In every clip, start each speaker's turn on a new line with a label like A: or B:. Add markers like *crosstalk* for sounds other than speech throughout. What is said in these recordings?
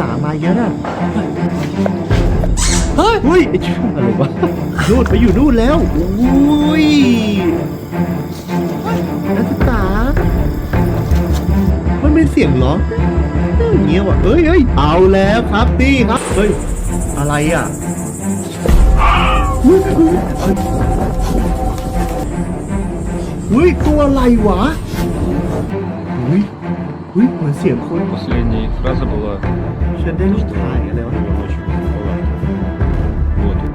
A: ษามาเยอะน่ะ
B: เฮ้ย
A: อุ้ยไอ้ช่วงอะไรวะนู่นไปอยู่นู่นแล้วอุ้ยนักศึกษา มันเป็นเสียงร้องอย่างเงี้ยว่ะเอ้ยเอ้ยเอาแล้วครับพี่ครับ เฮ้ย อะไรอ่ะอุ้ยอุ้ยเฮ้ยอุ้ยตัวอะไรวะอุ้ยอุ้ยเหมือนเสียงคน
C: Последняя их фраза была
A: ฉันได้ลูกชายแล้ว
C: นะ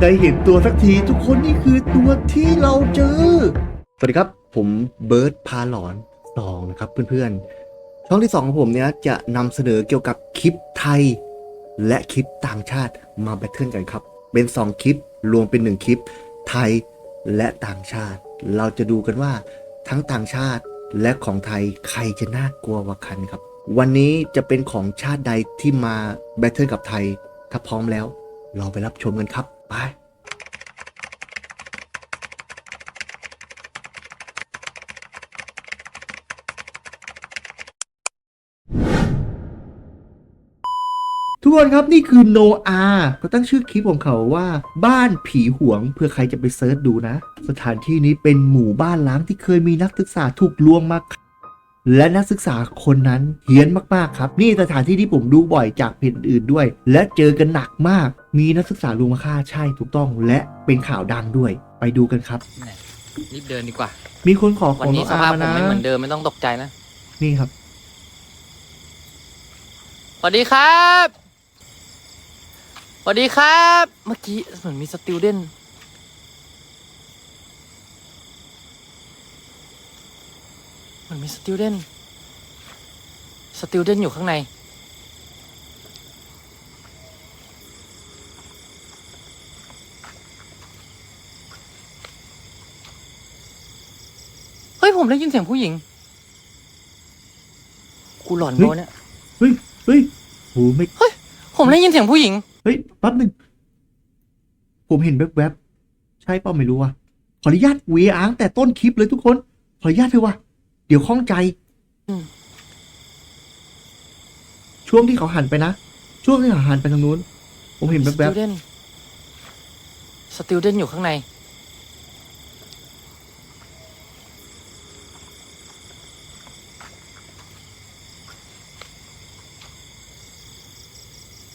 A: ได้เห็นตัวสักทีทุกคนนี่คือตัวที่เราเจอ สวัสดีครับ ผมเบิร์ดพาหลอนสองนะครับเพื่อนๆ ช่องที่2ของผมเนี้ยจะนำเสนอเกี่ยวกับคลิปไทย และคลิปต่างชาติมาแบทเทิลกันครับ เป็น 2 คลิปรวมเป็น 1 คลิปไทยและต่างชาติ เราจะดูกันว่าทั้งต่างชาติและของไทยใครจะน่ากลัวกว่ากันครับ วันนี้จะเป็นของชาติใดที่มาแบทเทิลกับไทย ถ้าพร้อมแล้ว เราไปรับชมกันครับ ไปทุกคนครับนี่คือโนอาเขาตั้งชื่อคลิปของเขาว่า บ้านผีหวงเพื่อใครจะไปเซิร์ชดูนะ สถานที่นี้เป็นหมู่บ้านล้างที่เคยมีนักศึกษาถูกลวงมา และนักศึกษาคนนั้นเฮี้ยนมากๆครับ นี่สถานที่ที่ผมดูบ่อยจากเพจอื่นด้วย และเจอกันหนักมาก มีนักศึกษาลวงมาฆ่าใช่ถูกต้อง และเป็นข่าวดังด้วย ไปดูกันครับ
B: รีบเดินดีกว่า
A: มีคนขอข
B: วั
A: อนง
B: นี้
A: โน
B: ส
A: อา
B: ภาพ
A: มา
B: ผม
A: นะ
B: ไม่เหมือนเดิมไม่ต้องตกใจนะ
A: นี่ครับ
B: สวัสดีครับสวัสดีครับ เมื่อกี้เหมือนมีสติวเดนเห มือนมีสติวเดนสติวเดนอยู่ข้างใน เฮ้ย ผมได้ยินเสียงผู้หญิง กูหลอน
A: เฮ้ย
B: โบเนี่ย
A: เฮ้ยเฮ้ยโหไม่
B: ผมได้ยินเสียงผู้หญิง
A: เฮ้ย แป๊บหนึ่ง ผมเห็นแวบๆ ใช่เปล่าไม่รู้ว่ะ ขออนุญาตเวอ้างแต่ต้นคลิปเลยทุกคน ขออนุญาตเถอะว่ะ เดี๋ยวข้องใจ
B: อืม
A: ช่วงที่เขาหันไปนะ ช่วงที่เขาหันไปทางนู้น ผมเห็น
B: ส
A: แว
B: ติ
A: บ
B: วเดนสติวเดนอยู่ข้างใน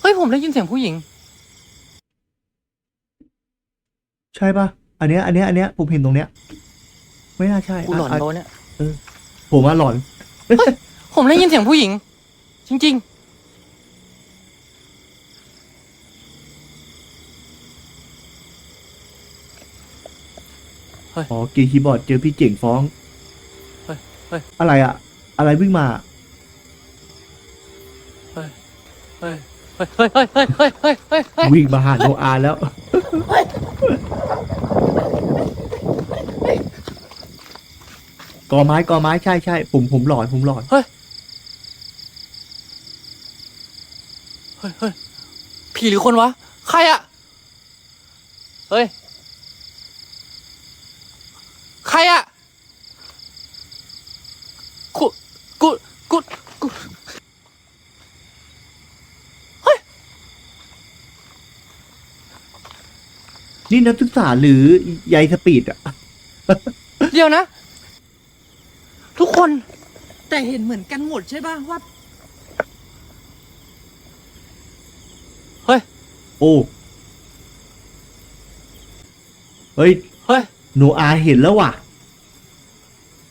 B: เฮ้ย ผมได้ยินเสียงผู้หญิง
A: ๆใช่ป่ะอันเนี้ยอันเนี้ยอันเนี้ยผมเห็นตรงเนี้ย ไม่น่าใช่
B: กูหลอนะะโบเนี่ย
A: ผมว่าหลอน
B: ผมได้ยินเสียงผู้หญิง จริง
A: อ๋อกียร์คีย์บอร์ดเจอพี่เจ๋งฟ้อง
B: เฮ้ยเฮ้ย
A: อะไรอะอะไรวิ่งมา
B: เฮ้ย เฮ้ย เฮ้ย เฮ้ย เฮ้ย เฮ้ย เฮ้ย
A: วิ่งมาหาโนอาแล้ว กอไม้กอไม้ใช่ใช่ผมผมหลอนผมหลอน
B: เฮ้ยเฮ้ยผีหรือคนวะ ใครอะเฮ้ย ใครอะกูกูกูกู
A: นี่นักศึกษาหรือยายสปีดอะ
B: เดี๋ยวนะทุก คน
D: แต่เห็นเหมือนกันหมดใช่ป่ะว่า
B: เฮ้ย
A: โอ้เฮ้ย
B: เฮ้ย
A: โนอาเห็นแล้วว่ะ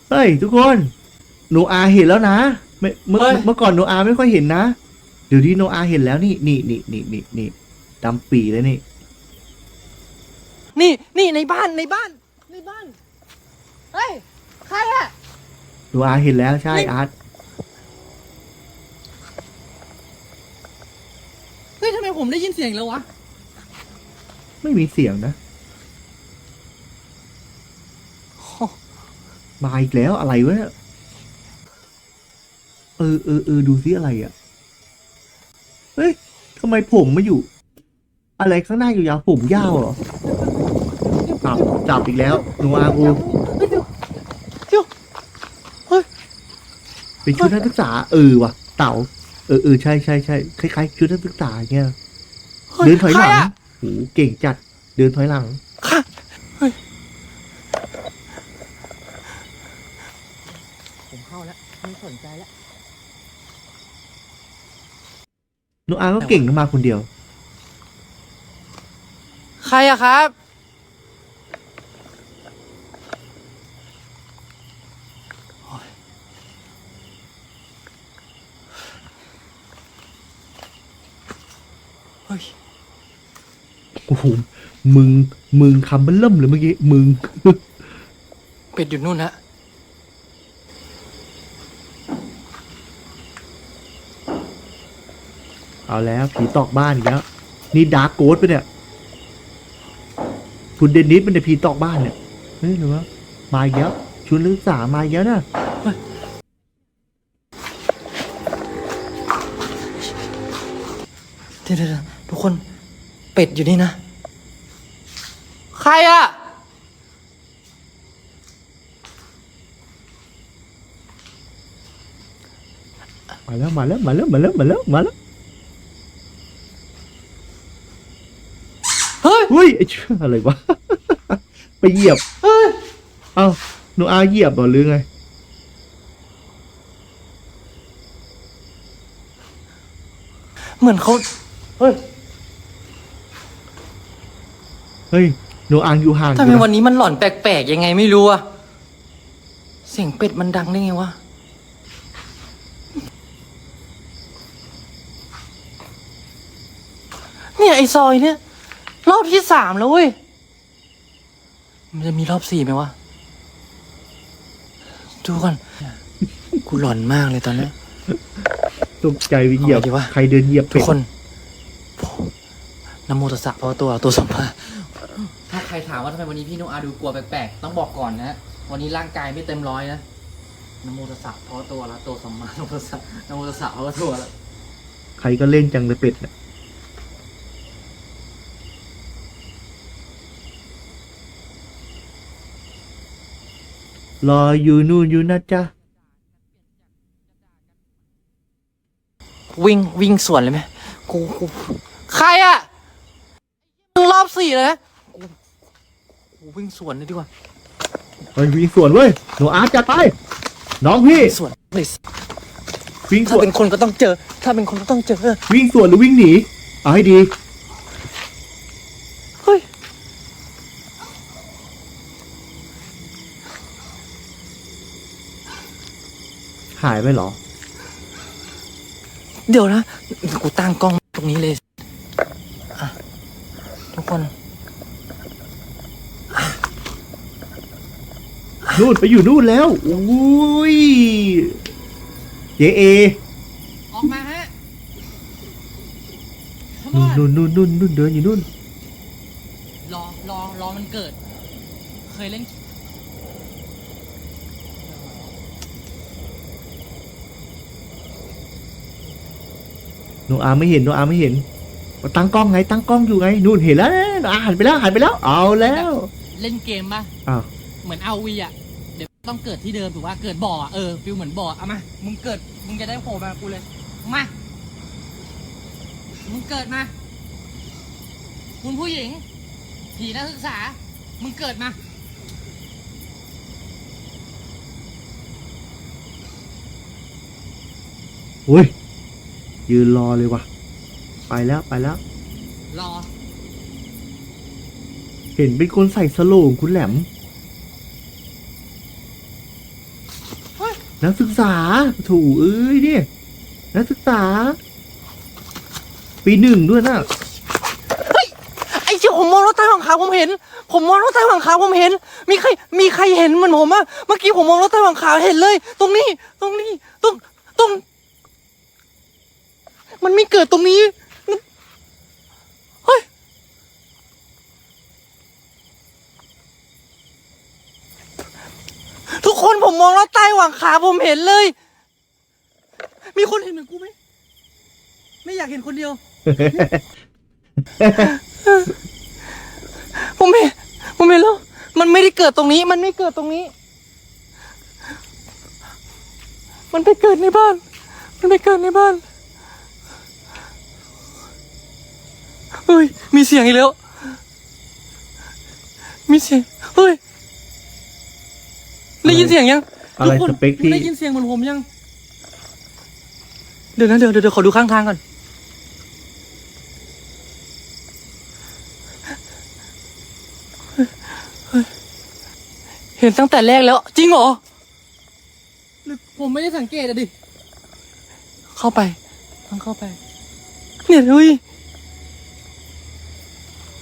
A: เฮ้ยทุกคนโนอาเห็นแล้วนะไม่เมื่อ
B: เฮ้ย
A: เมื่อก่อนโนอาไม่ค่อยเห็นนะเดี๋ยวนี้โนอาเห็นแล้วนี่นี่นี่นี่นี่นี่ดำปีเลยนี่
B: นี่
D: นี่ในบ้านในบ้านในบ้านเฮ้ยใครอะ
A: โนอาเห็นแล้วใช่
D: นี่
A: อาร์ต
D: เฮ้ยทำไมผมได้ยินเสียงแล้ววะ
A: ไม่มีเสียงนะมาอีกแล้วอะไรวะเนี่ยเออเออเออดูซิอะไรอะ เฮ้ยทำไมผมมาอยู่ อะไรข้างหน้ายาวๆผมยาวเหรอจับจับอีกแล้วหนูอากู
B: เดี๋ยวเฮ้ย
A: เป็นชุดนักศึกษาเออว่ะ เต่าอเออใช่ใช่ใช่คล้ายๆชุดนักศึกษาเงี้ย
B: เฮ้ย
A: เดินถอยหลัง
B: ใครอะ
A: โหเก่งจัด เดินถอยหลัง
B: ค่ะเฮ้ย
D: ผมเข้าแล้วไม่สนใจแล้ว
A: หนูอาก็เก่งนะมาคนเดียว
B: ใครอะครับ ฮ้ย
A: โอ้โหมึงมึงคำเบิ้ลเริ่มเลยเมื่อกี้มึง
B: เป็ดอยู่นู่นฮะ
A: เอาแล้วผีตอกบ้านอีกแล้วนี่ดาร์กโกดปะเนี่ยคุณเดนนิสมันผีตอกบ้านเนี่ยเฮ้ยหรือว่ามาอีกแล้วชุดลึกษามาอีกแล้วนะ
B: เดี๋ยวเดี๋ยว ทุกคนเป็ดอยู่นี่นะ ใครอะ
A: มาแล้วมาแล้วมาแล้วมาแล้วมาแล้วมาแล้ว
B: เฮ้ย
A: เฮ้ยไอ้เชื่ออะไรวะ ไปเหยียบ
B: เฮ้ย
A: เอ้าหนูอาเหยียบเหรอหรือไง
B: เหมือนเขาเฮ้ย
A: เฮ้ยหนูอางอยู่ห่าง
B: ทำไม
A: อยู่
B: วัน
A: นะ
B: นี้มันหลอนแปลกๆยังไงไม่รู้อะเสียงเป็ดมันดังได้ไงวะ เนี่ยไอซอยเนี่ย รอบที่สามแล้วเว้ย มันจะมีรอบสี่ไหมวะ ดูก่อน กูหลอนมากเลยตอนเนี้ย
A: ตกใจไปเหยียบ
B: เอาไงดีวะ
A: ใครเดินเหยียบ
B: ทุ
A: เป็
B: ก
A: ด
B: คนนโมตัสสะเพราะตัวตัวสัมมาถ้ามว่าทำไมวันนี้พี่นุอาดูกลัวแปลกๆ ต้องบอกก่อนนะ วันนี้ร่างกายไม่เต็มร้อยนะนโมตัสสะเพราะตัวละตัวสัมมานโมตัสสะนโมตัสสะเพราะตัวละ
A: ใครก็เล่นจังเลยเป็ดเนี่ยรออยู่นู่นอยู่นะจ๊ะ
B: วิ่งวิ่งสวนเลยไหมกูกูใครอะมึงรอบสี่เลยนะ กูกูวิ่งสวนเลยดีกว่า
A: เฮ้ยวิ่งสวนเว้ยหนูอาร์ตจัดไป น้องพี่
B: วิ่งสวนเลย
A: วิ่งส
B: ถ้า
A: วน
B: เป็นคนก็ต้องเจอ ถ้าเป็นคนก็ต้องเจอ
A: วิ่งสวนหรือวิ่งหนีเอาให้ดี
B: เฮ้ย
A: หายไปเหรอ
B: เดี๋ยวนะ กูตั้งกล้องตรงนี้เลยอะทุกคน
A: นู่นไปอยู่นู่นแล้วอุ้ยเจเอ
D: ออกมาฮะ
A: นู่นนู่นนู่นนู่นนู่นเดินอยู่นู่น
D: รอรอรอมันเกิด เคยเล่น
A: หนูอาไม่เห็นหนูอาไม่เห็นมาตั้งกล้องไงตั้งกล้องอยู่ไงนู่นเห็นแล้วหนูอาหันไปแล้วหันไปแล้ว เอาแล้ว
D: เล่นเกมป่ะ
A: อ้าว
D: เหมือนเอาวีอะเดี๋ยว ต้องเกิดที่เดิมถูกป่ะเกิดบ่ออะเออฟิลเหมือนบ่อเอามามึงเกิดมึงจะได้โผล่มากูเลยมามึงเกิดมา คุณผู้หญิง ผีนักศึกษา มึงเกิดมา
A: อุ้ย ยืนรอเลยว่ะ ไปแล้วไปแล้ว
D: รอ
A: เห็นเป็นคนใส่สโลงคุณแหลม นักศึกษาถูเอ้ยเนี่ยนักศึกษา ปีหนึ่งด้วยนะ
B: ไอ้เจ้าผมมองรถใต้หลังคาผมเห็น ผมมองรถใต้หลังคาผมเห็น มีใครมีใครเห็นเหมันผมอะเมื่อกี้ผมมองรถใต้หลังคาเห็นเลย ตรงนี้ ตรงนี้ตรงตรง มันไม่เกิดตรงนี้ ทุกคนผมมองแล้วใต้หว่างขาผมเห็นเลย มีคนเห็นเหมือนกูไหมไม่อยากเห็นคนเดียว ผมเห็นผมเห็นแล้ว มันไม่ได้เกิดตรงนี้ มันไม่เกิดตรงนี้ มันไปเกิดในบ้าน มันไปเกิดในบ้านเฮ้ย มีเสียงอีกแล้ว มีเสียง เฮ้ย ได้ยินเสียงยัง
A: อะไร
B: ทุกคน
A: สเปคที่
B: ได้ยินเสียงเหมือนผมยัง เดี๋ยวนะเดี๋ยวเดี๋ยวเดี๋ยวขอดูข้างทางก่อน เห็นตั้งแต่แรกแล้ว จริงเหรอหรือผมไม่ได้สังเกตอะดิ เข้าไปต้องเข้าไป เนี่ยเฮ้ย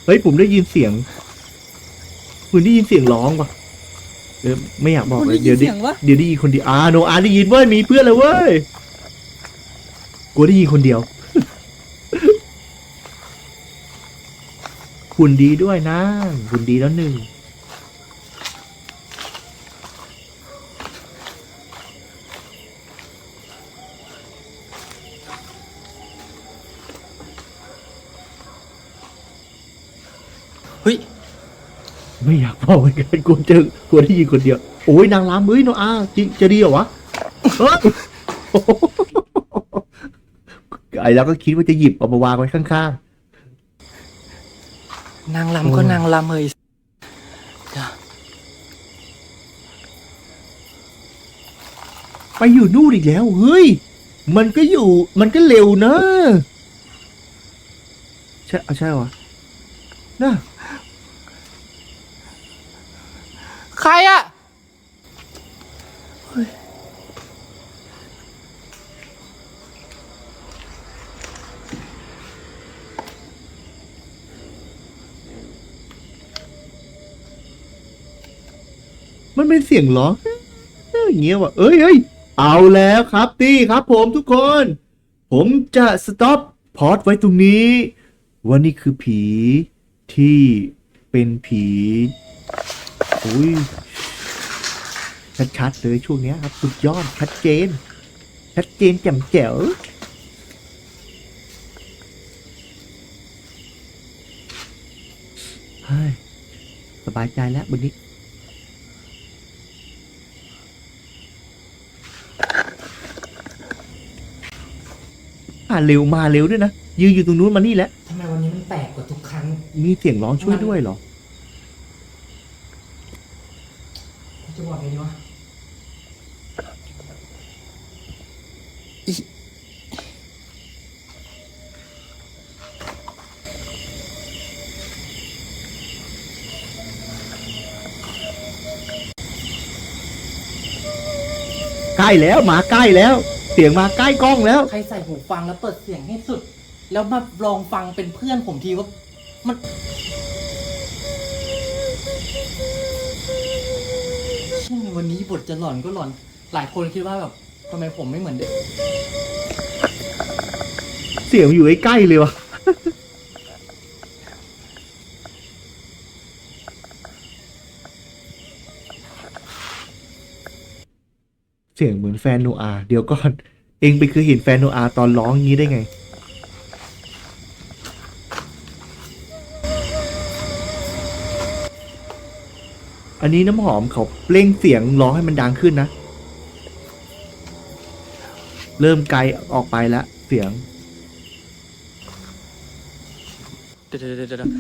A: เฮ้ยผมได้ยินเสียงคุณได้ยินเสียงร้องปะ เออไม่อยากบอก
B: คุณ
A: เล
B: ได้
A: ย
B: ยิ
A: เดี๋ย
B: น
A: วดิ
B: เสียงวะ
A: เดี๋ยวได้ยินคนเดียวอ่าโนอาได้ยินเว้ยมีเพื่อนเลยเว้ยกูได้ยินคนเดียวคุณดีด้วยนะคุณดีแล้วหนึ่ง
B: เฮ้ย
A: ไม่อยากบอกเหมือนกันกูเจอกูได้ยินคนเดียวโอ้ยนางรำเฮ้ยโนอาจริงจะดีเหรอวะเอ้ยไอ้แล้วก็คิดว่าจะหยิบเอามาวางไว้ข้าง
B: นางลำก็นางลำเฮ้ยเดี๋ยว
A: ๆไปอยู่นู่นอีกแล้วเฮ้ย มันก็อยู่มันก็เร็วนะใช่เอาใช่วะน่ะ
B: ใครอะ
A: มันเป็นเสียงร้องอย่างเงี้ยว่ะเอ้ยเอ้ยเอาแล้วครับตี้ครับผมทุกคน ผมจะสต็อปพอดไว้ตรงนี้ว่านี่คือผีที่เป็นผี อุ้ยชัดๆเลยช่วงเนี้ยครับ สุดยอดชัดเจน ชัดเจนแจ่มแจ๋วเฮ้ยสบายใจแล้ววันนี้มาเร็วมาเร็วด้วยนะยืนอยู่ตรงนู้นมานี่แหละ
B: ทำไมวันนี้มันแปลกกว่าทุกครั้ง
A: มีเสียงร้องช่วยด้วยเหรอ
B: จะบอกไงดีวะ
A: ใกล้แล้วมาใกล้แล้ว เสียงมาใกล้กล้องแล้ว
B: ใครใส่หูฟังแล้วเปิดเสียงให้สุด แล้วมาลองฟังเป็นเพื่อนผมทีว่ามัน วันนี้บทจะหลอนก็หลอน หลายคนคิดว่าแบบทำไมผมไม่เหมือนเด็ก
A: เสียงอยู่ใกล้ๆเลยวะเสียงเหมือนแฟนโนอาเดี๋ยวก่อน เองไปเคยเห็นแฟนโนอาตอนร้องอย่างนี้ได้ไง อันนี้น้ำหอมเขาเร่งเสียงร้องให้มันดังขึ้นนะ เริ่มไกลออกไปแล้วเสียง
B: เดี๋ยวเดี๋ยวเดี๋ยวเดี๋ยว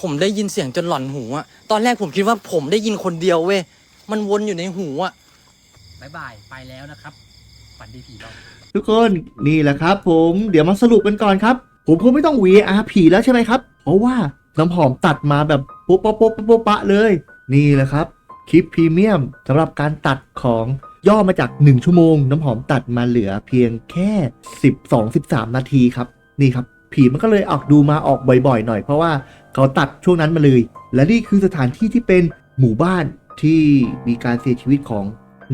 B: ผมได้ยินเสียงจนหลอนหูอะตอนแรกผมคิดว่าผมได้ยินคนเดียวเว้ย มันวนอยู่ในหูอะบายบายไปแล้วนะครับ ฝันดีผีเรา
A: ทุกคนนี่แหละครับ ผมเดี๋ยวมาสรุปกันก่อนครับ ผมคงไม่ต้อง VR ผีแล้วใช่ไหมครับ เพราะว่าน้ำหอมตัดมาแบบปุ๊บปุ๊บปุ๊บปุ๊บปุ๊บปะเลย นี่แหละครับ คลิปพรีเมียมสำหรับการตัดของย่อมาจาก 1 ชั่วโมง น้ำหอมตัดมาเหลือเพียงแค่ 12-13 นาทีครับ นี่ครับ ผีมันก็เลยออกดูมาออกบ่อยๆ หน่อยเพราะว่าเขาตัดช่วงนั้นมาเลย และนี่คือสถานที่ที่เป็นหมู่บ้านที่มีการเสียชีวิตของ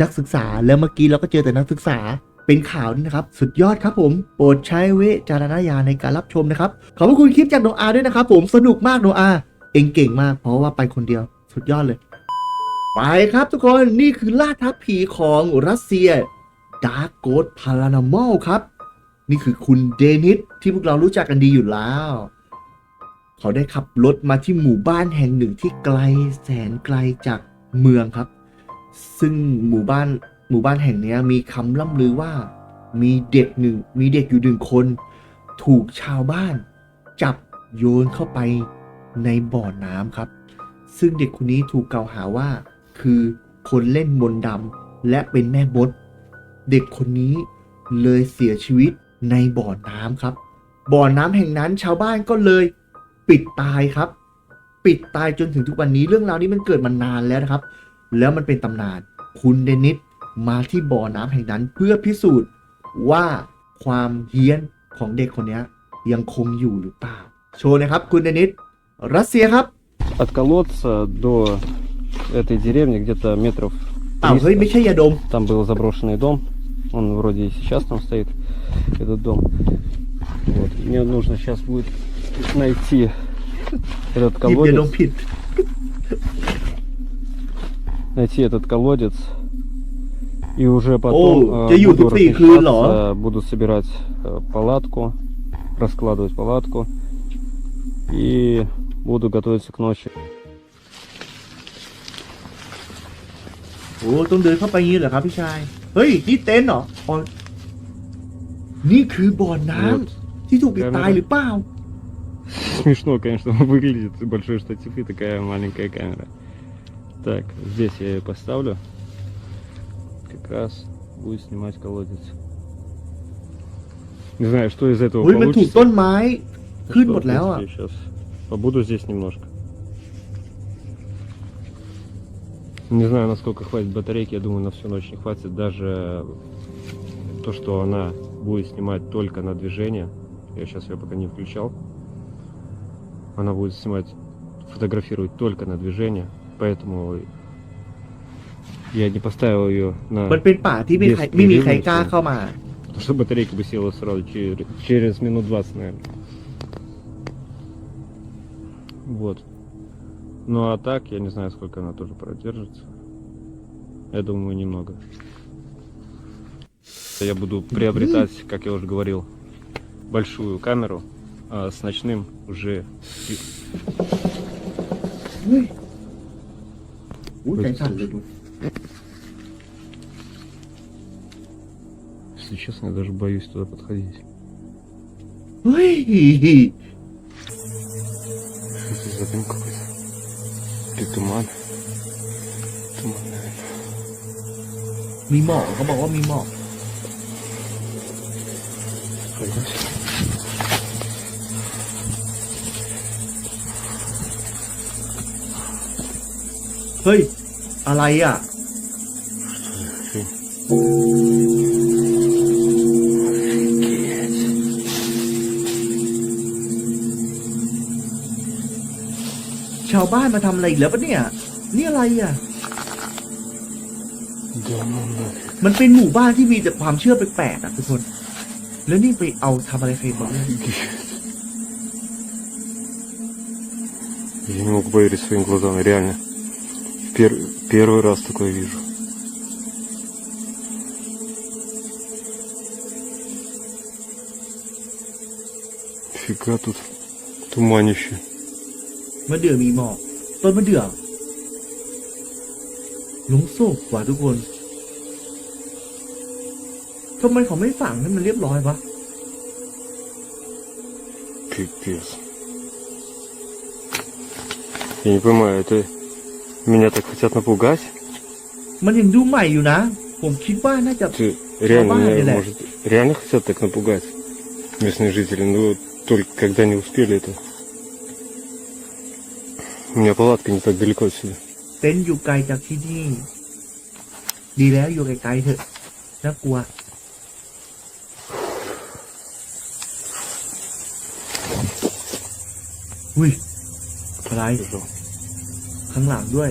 A: นักศึกษา แล้วเมื่อกี้เราก็เจอแต่นักศึกษาเป็นข่าวนี่นะครับ สุดยอดครับผม โปรดใช้วิจารณญาณในการรับชมนะครับ ขอบพระคุณคลิปจากโนอาด้วยนะครับผมสนุกมากโนอาเองเก่งมากเพราะว่าไปคนเดียว สุดยอดเลย ไปครับทุกคนนี่คือล่าท้าผีของรัสเซีย Dark Ghost Paranormal ครับ นี่คือคุณเดนิสที่พวกเรารู้จักกันดีอยู่แล้ว เขาได้ขับรถมาที่หมู่บ้านแห่งหนึ่งที่ไกลแสนไกลจากเมืองครับ ซึ่งหมู่บ้านหมู่บ้านแห่งนี้มีคำล่ำลือว่า มีเด็กหนึ่งมีเด็กอยู่หนึ่งคน ถูกชาวบ้าน จับโยนเข้าไปในบ่อน้ำครับ ซึ่งเด็กคนนี้ถูกกล่าวหาว่า คือคนเล่นมนต์ดำและเป็นแม่มดเด็กคนนี้เลยเสียชีวิตในบ่อน้ำครับ บ่อน้ำแห่งนั้นชาวบ้านก็เลยปิดตายครับ ปิดตายจนถึงทุกวันนี้เรื่องราวนี้มันเกิดมานานแล้วนะครับ แล้วมันเป็นตำนาน คุณเดนิสมาที่บ่อน้ำแห่งนั้นเพื่อพิสูจน์ว่าความเฮี้ยนของเด็กคนนี้ยังคงอยู่หรือเปล่า โชว์นะครับ คุณเดนิสรัสเซียครับ
C: от колодца до этой деревни где-то метров 300.
A: А, я дом.
C: Там был заброшенный дом. Он вроде и сейчас там стоит, этот дом. Вот. Мне нужно сейчас будет найти этот колодец. Найти этот колодец. И уже потом э, буду, буду собирать э, палатку, раскладывать палатку. И буду готовиться к ночи.
A: โอ้ต้องเดินเข้าไปงี้เหรอครับพี่ชาย เฮ้ย นี่เต็นท์เหรออ๋อนี่คือบ่อน้ำ
C: Вот.
A: ที่ถูกปิดตายหรือเปล่า
C: Смешно, конечно, *laughs* выглядит большой штатив и такая маленькая камера. Так, здесь я ее поставлю. Как раз будет снимать колодец. Не знаю, что из этого
A: เฮ้ย มันถูก
C: получится.
A: ต้นไม้ ขึ้น
C: Что,
A: หมด
C: в
A: แล้วอ่ะ
C: принципе, сейчас побуду здесь немножко. Не знаю, насколько хватит батарейки, я думаю, на всю ночь не хватит. Даже то, что она будет снимать только на движение. Я сейчас ее пока не включал. Она будет снимать, фотографировать только на движение. Поэтому я не поставил ее на...
A: มันเป็นป่าที่ไม่ใคร
C: Без
A: ไม่มีใคร
C: перерыва
A: กล้า
C: всё.
A: เข้ามา
C: Потому что батарейка бы села сразу через, через минут 20, наверное. Вот. Ну а так, я не знаю, сколько она тоже продержится. Я думаю, немного. Я буду приобретать, как я уже говорил, большую камеру а с ночным уже... Если честно, я даже боюсь туда подходить. *laughs* Precisa de uma coisa. De tomar. Tomar. Né?
A: มีหมอกเขาบอกว่ามีหมอก né? Oi, อะไรอ่ะ Sim. บ้านมาทำอะไรอีกแล้วปะเนี่ย นี่อะไรอ่ะ
C: Да ну нафиг.
A: มันเป็นหมู่บ้านที่มีแต่ความเชื่อแปลกๆอ่ะทุกคน แล้วนี่ไปเอาทำอะไรใครบ้างเนี่ย
C: Я не могу поверить своим глазам, реально. Пер- первый раз такое вижу. Фига тут туманище.
A: ม ะเดื่อมีหมอกต้นมะเดื่อหลงโศกกว่าทุกคนทำไมเขาไม่ฝังให้มันเรียบร้อยวะ
C: Пипец. Я не понимаю, это меня так хотят напугать?
A: มันยังดูใหม่อยู่นะ ผมคิดว่าน่าจะ
C: Ты реально
A: Слабая
C: меня,
A: или?
C: может, реально хотят так напугать местные жители, но только когда не успели это. Не палатка не так далеко отсюда.
A: เต็นอยู่ไกลจากที่นี่ ดีแล้วอยู่ไกลๆเถอะน่ากลัว อุ้ยอะไร
C: Пошел.
A: ข้างหลังด้วย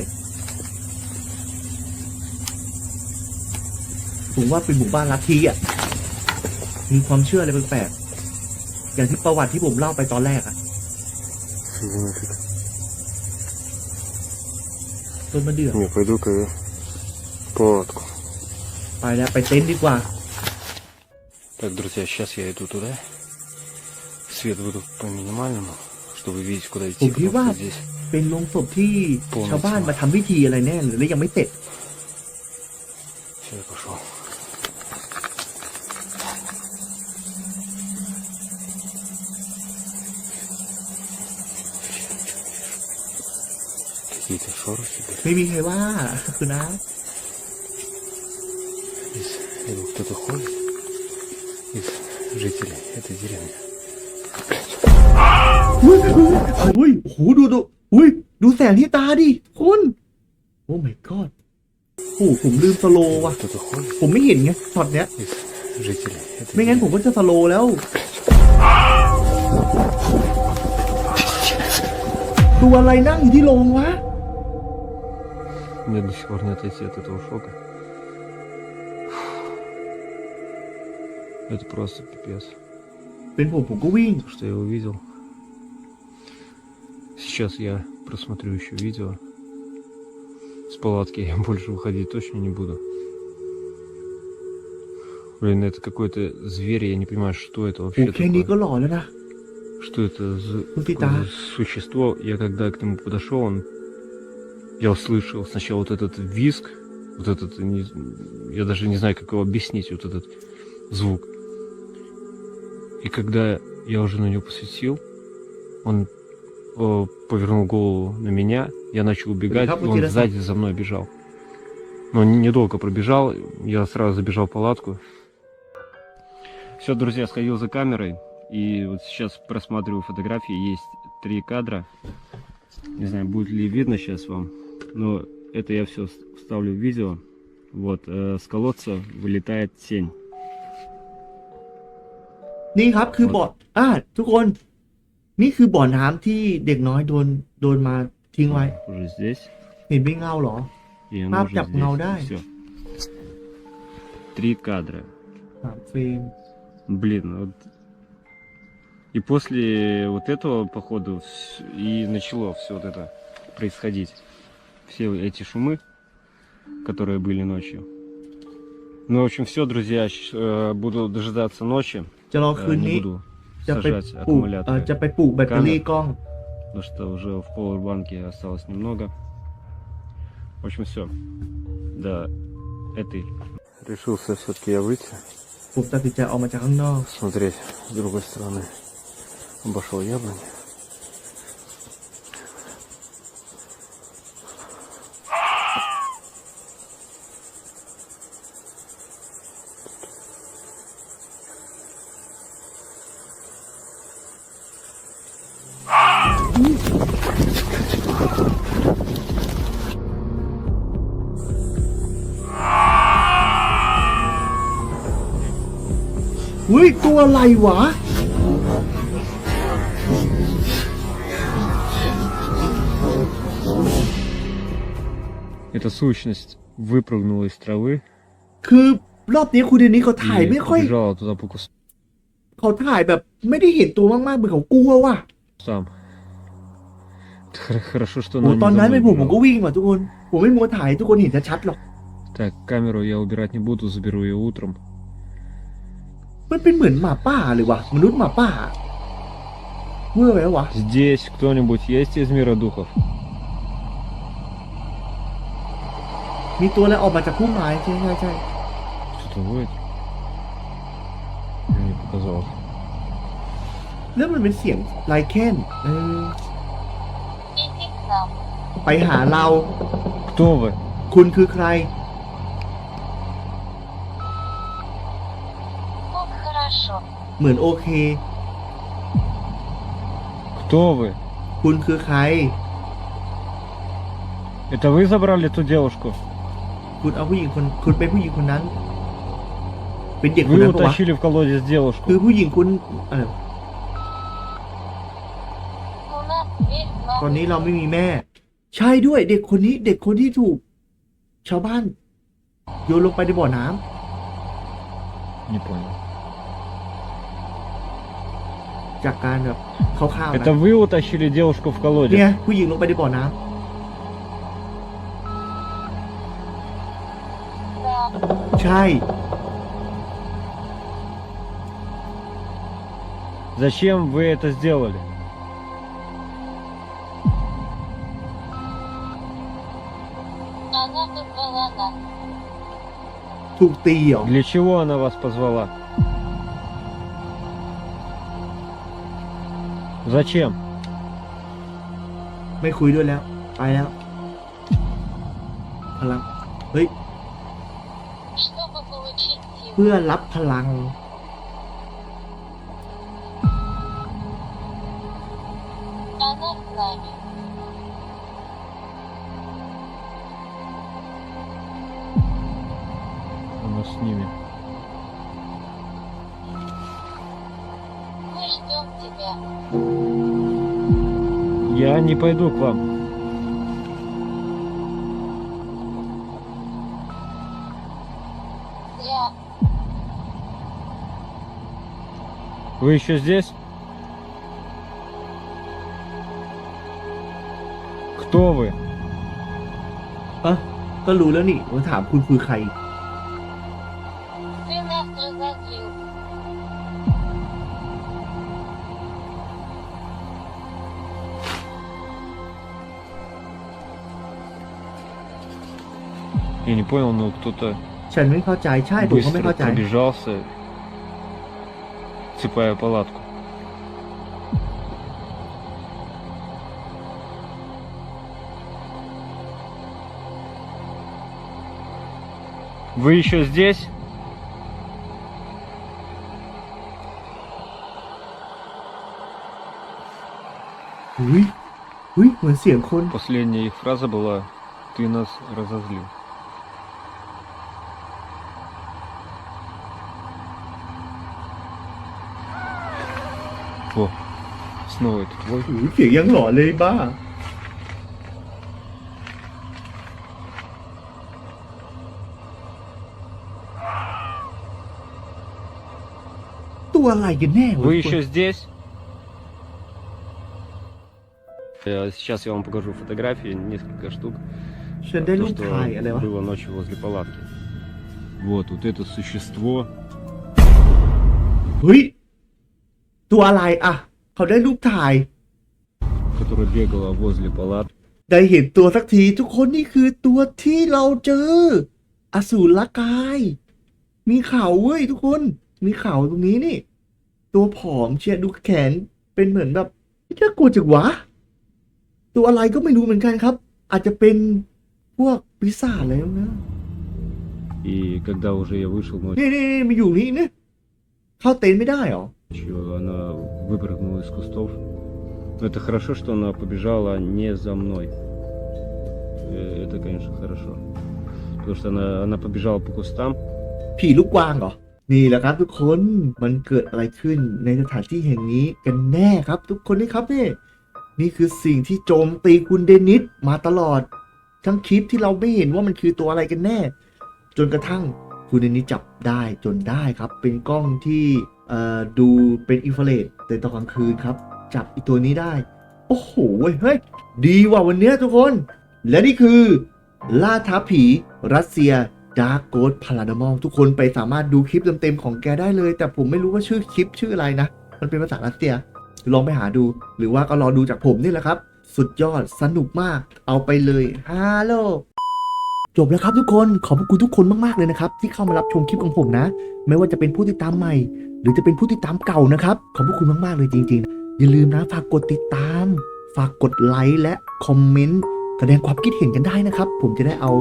A: ผมว่าเป็นหมู่บ้านลัทธิอะ มีความเชื่ออะไรแปลกๆอย่างที่ประวัติที่ผมเล่าไปตอนแรกอะ ต้นมะเดื่อ
C: Не, пойду-ка я в палатку.
A: ไปแล้วไปเต็นท์ดีกว่า
C: Так, друзья, сейчас я иду туда. Свет буду по минимальному, чтобы видеть, куда идти,
A: Ой,
C: потому
A: Иван.
C: что здесь
A: เป็นโรงศพที่
C: โอ้
A: ชาวบ้านมาทำพิธีอะไรแน่เลยและยังไม่เสร็จ ไม่มีใครว่าคุณนะ
C: เป็นตัทุกคนเป็นชาวบ้าน
A: องที่นี่อุ้ยอุ้ยโหดูดูอุ้ยดูแสงที่ตาดิคุณโอ้ my god โอ้ผมลืมสโลว่ะ ผมไม่เห็นไงช็อตเนี้ย ไม่งั้นผมก็จะสโลแล้วตัวอะไรนั่งอยู่ที่โรงวะ
C: Мне до сих пор не отойти от этого шока. Это просто пипец. Что я увидел. Сейчас я просмотрю еще видео. С палатки я *laughs* больше выходить точно не буду. Блин, это какой-то зверь, я не понимаю, что это вообще такое. Что это за существо? Я когда к нему подошел, он я услышал сначала вот этот визг, вот этот, я даже не знаю, как его объяснить, вот этот звук. И когда я уже на него посветил, он э, повернул голову на меня, я начал убегать, и он сзади за мной бежал. Но не- недолго пробежал, я сразу забежал в палатку. Все, друзья, сходил за камерой, и вот сейчас просматриваю фотографии, есть три кадра. Не знаю, будет ли видно сейчас вам, но это я все вставлю в видео. Вот, э, с колодца вылетает тень.
A: นี่ครับคือบ่ออ่าทุกคน นี่คือบ่อน้ำที่เด็กน้อยโดนโดนมาทิ้งไว้
C: Уже здесь.
A: เห็นไม่เงาเหรอ
C: И
A: А,
C: она уже
A: так, ну, да.
C: здесь. Все. Три кадра.
A: สามเฟรม
C: Блин, вот. И после вот этого, походу, вс- и начало все вот это происходить. все эти шумы, которые были ночью. Ну, в общем, все, друзья, э, буду дожидаться ночи. Э, не буду сажать аккумуляторы потому что уже в полурбанке осталось немного. В общем, все. Да, это Решился все-таки я выйти. Смотреть с другой стороны. Обошел яблонь.
A: เฮ้ย ตัวอะไรวะ
C: Эта сущность выпрыгнула из травы
A: คือรอบนี้คุณเดนนี้เขาถ่าย
C: и
A: ไม่ค่อย
C: побежала туда по кустам.
A: เขาถ่ายแบบไม่ได้เห็นตัวมากๆเหมือนเขากลัวว่ะ
C: Хор- Хорошо, что
A: โอ้
C: она не
A: ตอน
C: за
A: นั้น
C: мной
A: เป็นผมผมก็
C: бежала.
A: วิ่งว่ะทุกคน ผมไม่มัวถ่ายให้ทุกคนเห็นชัดๆหรอก
C: Так, камеру я убирать не буду, заберу ее утром.
A: มันเป็นเหมือนหมาป่าเลยวะมนุษย์หมาป่าเมื่อไหร่วะ
C: Здесь кто-нибудь есть из мира духов?
A: มีตัวอะไรออกมาจากพุ่มไม้ใช่ใช่ใช่
C: Что-то воет. Мне показалось.
A: แล้วมันเป็นเสียงไลเคนเออ
E: Иди к нам.
A: ไปหาเรา
C: Кто вы?
A: คุณคือใคร เหมือนโอเค
C: Кто вы?
A: คุณคือใคร
C: Это вы забрали ту девушку?
A: คุณเอาผู้หญิงคน คุณเป็นผู้หญิงคนนั้น เป็นเด็กคน
C: Вы
A: นั้นปะวะ
C: утащили в колодец
A: คือ
C: девушку.
A: ผู้หญิงคุณเออ
E: У нас есть
A: ตอน
E: новый
A: นี้เราไม่มีแม่ ใช่ด้วย เด็กคนนี้ เด็กคนที่ถูก ชาวบ้าน โยนลงไปในบ่อน้ำ
C: Не понял.
A: จากการแบบคร่าวๆ
C: Это
A: นะ
C: вы утащили девушку в
A: เนี่ย
C: колодец?
A: ผู้หญิงลงไปในบ่อน้ำ
E: Да.
A: ใช่
C: Зачем вы это сделали?
E: Она позвала нас.
A: ถูกตีเหรอ
C: Для чего она вас позвала? Зачем?
A: ไม่คุยด้วยแล้ว ไปแล้ว
C: พ
A: ลัง เฮ้ย
E: Чтобы получить
A: เพื่อรับพลัง
C: не пойду к вам.
E: Зря.
C: Вы еще здесь? Кто вы?
A: อ่ะ ก็รู้แล้วนี่ผมถามคุณคือใคร
C: не понял, но кто-то
A: ฉันไม่เข้าใจ ใช่ ผมก็ไม่
C: быстро
A: เข้าใจ
C: пробежался, цепая палатку. Вы еще здесь?
A: อุ้ยอุ้ยเหมือนเสียงคน
C: Последняя их фраза была «Ты нас разозлил». О, снова это твой.
A: อุ้ยเสียงยังหลอนเลยบ้า ตัวอะไรกันแน่วะ
C: Вы
A: ทุกคน
C: еще здесь? Э, Сейчас я вам покажу фотографии, несколько штук.
A: ฉันได้
C: То,
A: รูป
C: что
A: ถ่ายอะไรวะ
C: было ночью возле палатки. Вот, вот это существо.
A: เฮ้ย ตัวอะไรอ่ะ เขาได้รูปถ่าย
C: которая бегала возле палатки.
A: ได้เห็นตัวสักทีทุกคนนี่คือตัวที่เราเจอ อสูรกาย มีเขาเว้ยทุกคน มีเขาตรงนี้นี่ ตัวผอมเชียร์ดูแขนเป็นเหมือนแบบน่ากลัวจังวะ ตัวอะไรก็ไม่รู้เหมือนกันครับ อาจจะเป็นพวกปีศาจอะไรนะ
C: И когда уже я вышел
A: นี่นี่นี่มาอยู่นี่เนี่ยเข้าเต็นท์ไม่ได้เหรอ
C: ночью, она выпрыгнула из кустов. Но это хорошо, что она побежала не за мной. Э, Это, конечно, хорошо. Потому что она, она побежала по кустам,
A: ผีลูกกวางเหรอ นี่แหละครับทุกคนมันเกิดอะไรขึ้นในสถานที่แห่งนี้กันแน่ครับ ทุกคนนี่ครับนี่นี่คือสิ่งที่โจมตีคุณเดนิสมาตลอด ทั้งคลิปที่เราไม่เห็นว่ามันคือตัวอะไรกันแน่ จนกระทั่งคุณเดนิสจับได้จนได้ครับ เป็นกล้องที่เอ่อ ดูเป็นอินฟราเรดแต่ตอนกลางคืนครับ จับอีตัวนี้ได้ โอ้โหเฮ้ย ดีว่ะวันเนี้ยทุกคน และนี่คือ ล่าท้าผีรัสเซียดาร์กโกดพาราดมอลทุกคนไปสามารถดูคลิปเต็มๆของแกได้เลย แต่ผมไม่รู้ว่าชื่อคลิปชื่ออะไรนะ มันเป็นภาษารัสเซีย ลองไปหาดู หรือว่าก็รอดูจากผมนี่แหละครับ สุดยอดสนุกมาก เอาไปเลยฮัลโหลจบแล้วครับทุกคนขอบคุณทุกคนมากๆเลยนะครับ ที่เข้ามารับชมคลิปของผมนะ ไม่ว่าจะเป็นผู้ติดตามใหม่ หรือจะเป็นผู้ติดตามเก่านะครับ ขอบคุณมาก ๆ เลยจริง ๆ อย่าลืมนะฝากกดติดตาม ฝากกดไลค์และคอมเมนต์แสดงความคิดเห็นกันได้นะครับ ผมจะได้เอา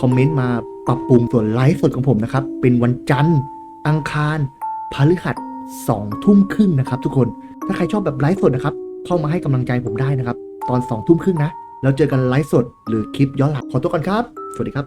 A: คอมเมนต์มาปรับปรุงส่วนไลฟ์สดของผมนะครับ เป็นวันจันทร์ อังคารพฤหัสสองทุ่มครึ่งนะครับ ทุกคนถ้าใครชอบแบบไลฟ์สดนะครับ เข้ามาให้กำลังใจผมได้นะครับ ตอนสองทุ่มครึ่งนะแล้วเจอกันไลฟ์สดหรือคลิปย้อนหลังขอตัวก่อนครับ สวัสดีครับ